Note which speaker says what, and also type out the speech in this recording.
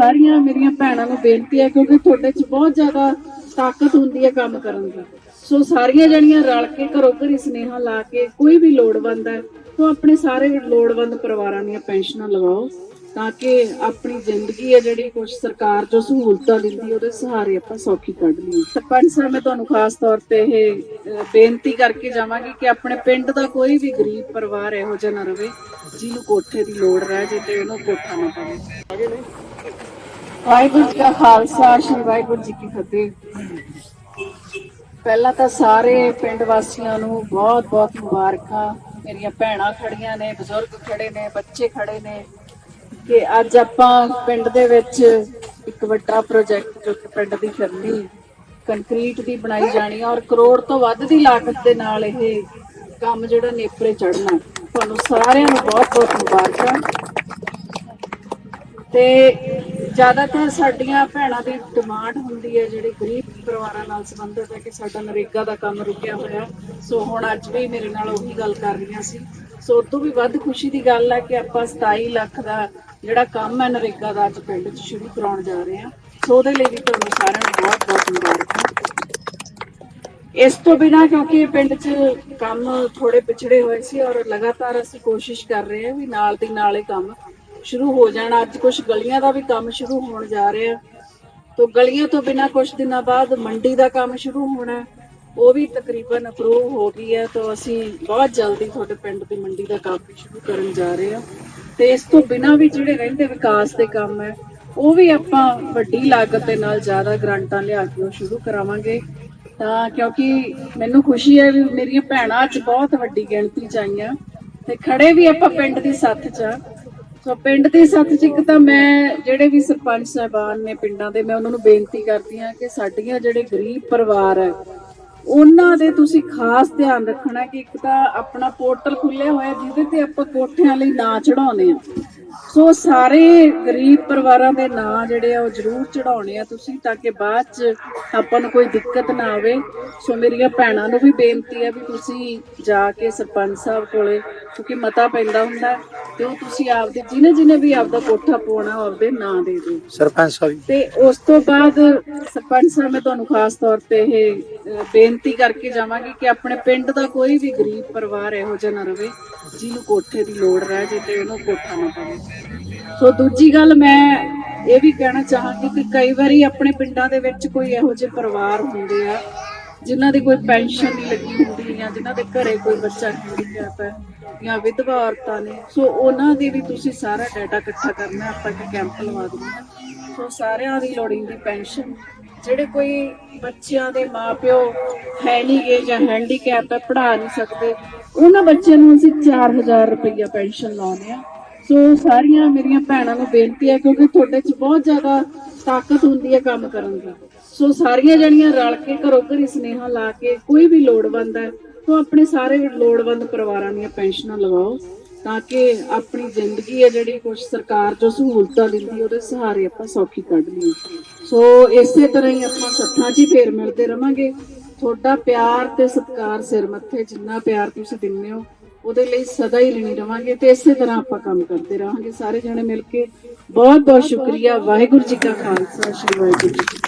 Speaker 1: ਸਾਰੀਆਂ ਮੇਰੀਆਂ ਭੈਣਾਂ ਨੂੰ ਬੇਨਤੀ ਹੈ ਕਿਉਂਕਿ ਤੁਹਾਡੇ 'ਚ ਬਹੁਤ ਜ਼ਿਆਦਾ ਤਾਕਤ ਹੁੰਦੀ ਹੈ ਕੰਮ ਕਰਨ ਦੀ। ਸੋ ਸਾਰੀਆਂ ਜਣੀਆਂ ਰਲ ਕੇ ਘਰੋ ਘਰੀ ਸੁਨੇਹਾ ਲਾ ਕੇ ਕੋਈ ਵੀ ਲੋੜਵੰਦ ਹੈ, ਉਹ ਆਪਣੇ ਸਾਰੇ ਲੋੜਵੰਦ ਪਰਿਵਾਰਾਂ ਦੀਆਂ ਪੈਨਸ਼ਨਾਂ ਲਗਾਓ ਤਾਂ ਕਿ ਆਪਣੀ ਜ਼ਿੰਦਗੀ ਹੈ ਜਿਹੜੀ ਕੁਝ ਸਰਕਾਰ ਜੋ ਸਹੂਲਤਾਂ ਦਿੰਦੀ ਉਹਦੇ ਸਹਾਰੇ ਆਪਾਂ ਸੌਖੀ ਕੱਢ ਲਈਏ। ਸਰਪੰਚ ਸਾਹਿਬ, ਮੈਂ ਤੁਹਾਨੂੰ ਖਾਸ ਤੌਰ ਤੇ ਇਹ ਬੇਨਤੀ ਕਰਕੇ ਜਾਵਾਂਗੀ ਕਿ ਆਪਣੇ ਪਿੰਡ ਦਾ ਕੋਈ ਵੀ ਗਰੀਬ ਪਰਿਵਾਰ ਇਹੋ ਜਿਹਾ ਨਾ ਰਵੇ, ਜਿਹਨੂੰ ਕੋਠੇ ਦੀ ਲੋੜ ਰਹਿ ਜੇ ਤੇ ਉਹਨੂੰ ਕੋਠਾ ਨਾ ਪਵੇ। ਵਾਹਿਗੁਰੂ ਜੀ ਕਾ ਖਾਲਸਾ, ਸ੍ਰੀ ਵਾਹਿਗੁਰੂ ਜੀ ਕੀ ਫਤਿਹ। ਪਹਿਲਾਂ ਤਾਂ ਸਾਰੇ ਪਿੰਡ ਵਾਸੀਆਂ ਨੂੰ ਬਹੁਤ ਬਹੁਤ ਮੁਬਾਰਕਾਂ। ਮੇਰੀਆਂ ਭੈਣਾਂ ਖੜੀਆਂ ਨੇ, ਬਜ਼ੁਰਗ ਖੜੇ ਨੇ, ਬੱਚੇ ਖੜੇ ਨੇ। ਕਿ ਅੱਜ ਆਪਾਂ ਪਿੰਡ ਦੇ ਵਿੱਚ ਇੱਕ ਵੱਡਾ ਪ੍ਰੋਜੈਕਟ ਜੋ ਕਿ ਪਿੰਡ ਦੀ ਫਿਰਨੀ ਕੰਕਰੀਟ ਦੀ ਬਣਾਈ ਜਾਣੀ ਆ ਔਰ ਕਰੋੜ ਤੋਂ ਵੱਧ ਦੀ ਲਾਗਤ ਦੇ ਨਾਲ ਇਹ ਕੰਮ ਜਿਹੜਾ ਨੇਪਰੇ ਚੜਨਾ ਤੁਹਾਨੂੰ ਸਾਰਿਆਂ ਨੂੰ ਬਹੁਤ ਬਹੁਤ ਮੁਬਾਰਕਾਂ। ਤੇ ਜ਼ਿਆਦਾਤਰ ਸਾਡੀਆਂ ਭੈਣਾਂ ਦੀ ਡਿਮਾਂਡ ਹੁੰਦੀ ਹੈ ਜਿਹੜੀ ਗਰੀਬ ਪਰਿਵਾਰਾਂ ਨਾਲ ਸੰਬੰਧਿਤ ਹੈ ਕਿ ਸਾਡਾ ਨਰੇਗਾ ਦਾ ਕੰਮ ਰੁਕਿਆ ਹੋਇਆ। ਸੋ ਹੁਣ ਅੱਜ ਵੀ ਮੇਰੇ ਨਾਲ ਉਹੀ ਗੱਲ ਕਰ ਰਹੀਆਂ ਸੀ। ਸੋ ਉਸ ਤੋਂ ਵੀ ਵੱਧ ਖੁਸ਼ੀ ਦੀ ਗੱਲ ਹੈ ਕਿ ਆਪਾਂ 27 ਲੱਖ ਦਾ ਜਿਹੜਾ ਕੰਮ ਹੈ ਨਰੇਗਾ ਦਾ ਅੱਜ ਪਿੰਡ 'ਚ ਸ਼ੁਰੂ ਕਰਾਉਣ ਜਾ ਰਹੇ ਹਾਂ ਸੋ ਉਹਦੇ ਲਈ ਵੀ ਤੁਹਾਨੂੰ ਸਾਰਿਆਂ ਨੂੰ ਬਹੁਤ ਬਹੁਤ ਮੁਬਾਰਕਾਂ। ਇਸ ਤੋਂ ਬਿਨਾ ਕਿਉਂਕਿ ਪਿੰਡ 'ਚ ਕੰਮ ਥੋੜੇ ਪਿਛੜੇ ਹੋਏ ਸੀ ਔਰ ਲਗਾਤਾਰ ਅਸੀਂ ਕੋਸ਼ਿਸ਼ ਕਰ ਰਹੇ ਹਾਂ ਵੀ ਨਾਲ ਦੀ ਨਾਲ ਇਹ ਕੰਮ ਸ਼ੁਰੂ ਹੋ ਜਾਣਾ। ਅੱਜ ਕੁਝ ਗਲੀਆਂ ਦਾ ਵੀ ਕੰਮ ਸ਼ੁਰੂ ਹੋਣ ਜਾ ਰਿਹਾ। ਤੋਂ ਗਲੀਆਂ ਤੋਂ ਬਿਨਾ ਕੁਝ ਦਿਨਾਂ ਬਾਅਦ ਮੰਡੀ ਦਾ ਕੰਮ ਸ਼ੁਰੂ ਹੋਣਾ, ਉਹ ਵੀ ਤਕਰੀਬਨ ਅਪਰੂਵ ਹੋ ਗਈ ਹੈ। ਤੋਂ ਅਸੀਂ ਬਹੁਤ ਜਲਦੀ ਤੁਹਾਡੇ ਪਿੰਡ ਦੀ ਮੰਡੀ ਦਾ ਕੰਮ ਵੀ ਸ਼ੁਰੂ ਕਰਨ ਜਾ ਰਹੇ ਹਾਂ। ਤੇ ਇਸ ਤੋਂ ਬਿਨਾ ਵੀ ਜਿਹੜੇ ਰਹਿੰਦੇ ਵਿਕਾਸ ਦੇ ਕੰਮ ਹੈ, ਉਹ ਵੀ ਆਪਾਂ ਵੱਡੀ ਲਾਗਤ ਦੇ ਨਾਲ ਜ਼ਿਆਦਾ ਗ੍ਰਾਂਟਾਂ ਲਿਆ ਕੇ ਉਹ ਸ਼ੁਰੂ ਕਰਾਵਾਂਗੇ ਤਾਂ ਕਿਉਂਕਿ ਮੈਨੂੰ ਖੁਸ਼ੀ ਹੈ ਵੀ ਮੇਰੀਆਂ ਭੈਣਾਂ ਅੱਜ ਬਹੁਤ ਵੱਡੀ ਗਿਣਤੀ ਚ ਆਈਆਂ ਤੇ ਖੜੇ ਵੀ ਆਪਾਂ ਪਿੰਡ ਦੀ ਸੱਥ ਚ ਆ। ਸੋ ਪਿੰਡ ਦੀ ਸੱਥ ਚ ਇੱਕ ਤਾਂ ਮੈਂ ਜਿਹੜੇ ਵੀ ਸਰਪੰਚ ਸਾਹਿਬਾਨ ਨੇ ਪਿੰਡਾਂ ਦੇ, ਮੈਂ ਉਹਨਾਂ ਨੂੰ ਬੇਨਤੀ ਕਰਦੀ ਹਾਂ ਕਿ ਸਾਡੀਆਂ ਜਿਹੜੇ ਗਰੀਬ ਪਰਿਵਾਰ ਹੈ ਉਹਨਾਂ ਦੇ ਤੁਸੀਂ ਖਾਸ ਧਿਆਨ ਰੱਖਣਾ ਕਿ ਇੱਕ ਤਾਂ ਆਪਣਾ ਪੋਰਟਲ ਖੁੱਲਿਆ ਹੋਇਆ ਜਿਹਦੇ ਤੇ ਆਪਾਂ ਕੋਠਿਆਂ ਲਈ ਨਾਂ ਚੜਾਉਨੇ ਆ ਸੋ ਸਾਰੇ ਗਰੀਬ ਪਰਿਵਾਰਾਂ ਦੇ ਨਾਂ ਜਿਹੜੇ ਆ ਉਹ ਜ਼ਰੂਰ ਚੜਾਉਣੇ ਆ ਤੁਸੀਂ ਤਾਂ ਕਿ ਬਾਅਦ ਚ ਆਪਾਂ ਨੂੰ ਕੋਈ ਦਿੱਕਤ ਨਾ ਆਵੇ। ਸੋ ਮੇਰੀਆਂ ਭੈਣਾਂ ਨੂੰ ਵੀ ਬੇਨਤੀ ਹੈ ਵੀ ਤੁਸੀਂ ਜਾ ਕੇ ਸਰਪੰਚ ਸਾਹਿਬ ਕੋਲੇ ਕਿਉਂਕਿ ਮਤਾ ਪੈਂਦਾ ਹੁੰਦਾ ਤੇ ਉਹ ਤੁਸੀਂ ਆਪਦੇ ਜਿਹਨੇ ਜਿਹਨੇ ਵੀ ਆਪਦਾ ਕੋਠਾ ਪਾਉਣਾ ਉਹ ਆਪਦੇ ਨਾਂ ਦੇ ਦਿਓ।
Speaker 2: ਸਰਪੰਚ ਸਾਹਿਬ।
Speaker 1: ਤੇ ਉਸ ਤੋਂ ਬਾਅਦ ਸਰਪੰਚ ਸਾਹਿਬ ਮੈਂ ਤੁਹਾਨੂੰ ਖਾਸ ਤੌਰ ਤੇ ਇਹ ਬੇਨਤੀ ਕਰਕੇ ਜਾਵਾਂਗੀ ਕਿ ਆਪਣੇ ਪਿੰਡ ਦਾ ਕੋਈ ਵੀ ਗਰੀਬ ਪਰਿਵਾਰ ਇਹੋ ਜਿਹਾ ਨਾ ਰਵੇ, ਜਿਹਨੂੰ ਕੋਠੇ ਦੀ ਲੋੜ ਰਹਿ ਜੇ ਤੇ ਉਹਨੂੰ ਕੋਠਾ ਨਾ ਪਵੇ। ਸੋ ਦੂਜੀ ਗੱਲ ਮੈਂ ਇਹ ਵੀ ਕਹਿਣਾ ਚਾਹਾਂਗੀ ਕਿ ਕਈ ਵਾਰੀ ਆਪਣੇ ਪਿੰਡਾਂ ਦੇ ਵਿੱਚ ਕੋਈ ਇਹੋ ਜਿਹੇ ਪਰਿਵਾਰ ਹੁੰਦੇ ਆ, ਜਿਨ੍ਹਾਂ ਦੀ ਕੋਈ ਪੈਨਸ਼ਨ ਨਹੀਂ ਲੱਗੀ ਹੁੰਦੀ ਜਾਂ ਜਿਨ੍ਹਾਂ ਦੇ ਘਰੇ ਕੋਈ ਬੱਚਾ ਹੈਂਡੀਕੈਪ ਹੈ ਜਾਂ ਵਿਧਵਾ ਔਰਤਾਂ ਨੇ, ਸੋ ਉਹਨਾਂ ਦੀ ਵੀ ਤੁਸੀਂ ਸਾਰਾ ਡਾਟਾ ਇਕੱਠਾ ਕਰਨਾ, ਆਪਾਂ ਇੱਕ ਕੈਂਪ ਲਵਾ ਦਿੰਦੇ ਸੋ ਸਾਰਿਆਂ ਦੀ ਲੋੜੀਂਦੀ ਪੈਨਸ਼ਨ ਜਿਹੜੇ ਕੋਈ ਬੱਚਿਆਂ ਦੇ ਮਾਪਿਓ ਹੈ ਨਹੀਂ ਜਾਂ ਹੈਂਡੀਕੈਪ ਹੈ, ਪੜ੍ਹਾ ਨਹੀਂ ਸਕਦੇ, ਉਹਨਾਂ ਬੱਚਿਆਂ ਨੂੰ ਅਸੀਂ 4000 ਰੁਪਈਆ ਪੈਨਸ਼ਨ ਲਾਉਂਦੇ ਆ ਸੋ ਸਾਰੀਆਂ ਮੇਰੀਆਂ ਭੈਣਾਂ ਨੂੰ ਬੇਨਤੀ ਹੈ ਕਿਉਂਕਿ ਤੁਹਾਡੇ 'ਚ ਬਹੁਤ ਜ਼ਿਆਦਾ ਤਾਕਤ ਹੁੰਦੀ ਹੈ ਕੰਮ ਕਰਨ ਦੀ। ਸੋ ਸਾਰੀਆਂ ਜਣੀਆਂ ਰਲ ਕੇ ਘਰੋਂ ਘਰੀ ਸੁਨੇਹਾ ਲਾ ਕੇ ਕੋਈ ਵੀ ਲੋੜਵੰਦ ਹੈ, ਉਹ ਆਪਣੇ ਸਾਰੇ ਲੋੜਵੰਦ ਪਰਿਵਾਰਾਂ ਦੀਆਂ ਪੈਨਸ਼ਨਾਂ ਲਗਾਓ ਤਾਂ ਕਿ ਆਪਣੀ ਜ਼ਿੰਦਗੀ ਹੈ ਜਿਹੜੀ ਕੁਝ ਸਰਕਾਰ ਜੋ ਸਹੂਲਤਾਂ ਦਿੰਦੀ ਉਹਦੇ ਸਹਾਰੇ ਆਪਾਂ ਸੌਖੀ ਕੱਢ ਲਈਏ। ਸੋ ਇਸੇ ਤਰ੍ਹਾਂ ਹੀ ਆਪਾਂ ਸੱਥਾਂ 'ਚ ਹੀ ਫੇਰ ਮਿਲਦੇ ਰਵਾਂਗੇ। ਤੁਹਾਡਾ ਪਿਆਰ ਤੇ ਸਤਿਕਾਰ ਸਿਰ ਮੱਥੇ, ਜਿੰਨਾ ਪਿਆਰ ਤੁਸੀਂ ਦਿੰਦੇ ਹੋ, ਉਹਦੇ ਲਈ ਸਦਾ ਹੀ ਰਣੀ ਰਵਾਂਗੇ ਤੇ ਇਸੇ ਤਰ੍ਹਾਂ ਆਪਾਂ ਕੰਮ ਕਰਦੇ ਰਹਾਂਗੇ ਸਾਰੇ ਜਣੇ ਮਿਲ ਕੇ। ਬਹੁਤ ਬਹੁਤ ਸ਼ੁਕਰੀਆ, ਵਾਹਿਗੁਰੂ ਜੀ ਕਾ ਖਾਲਸਾ, ਸ੍ਰੀ ਵਾਹਿਗੁਰੂ ਜੀ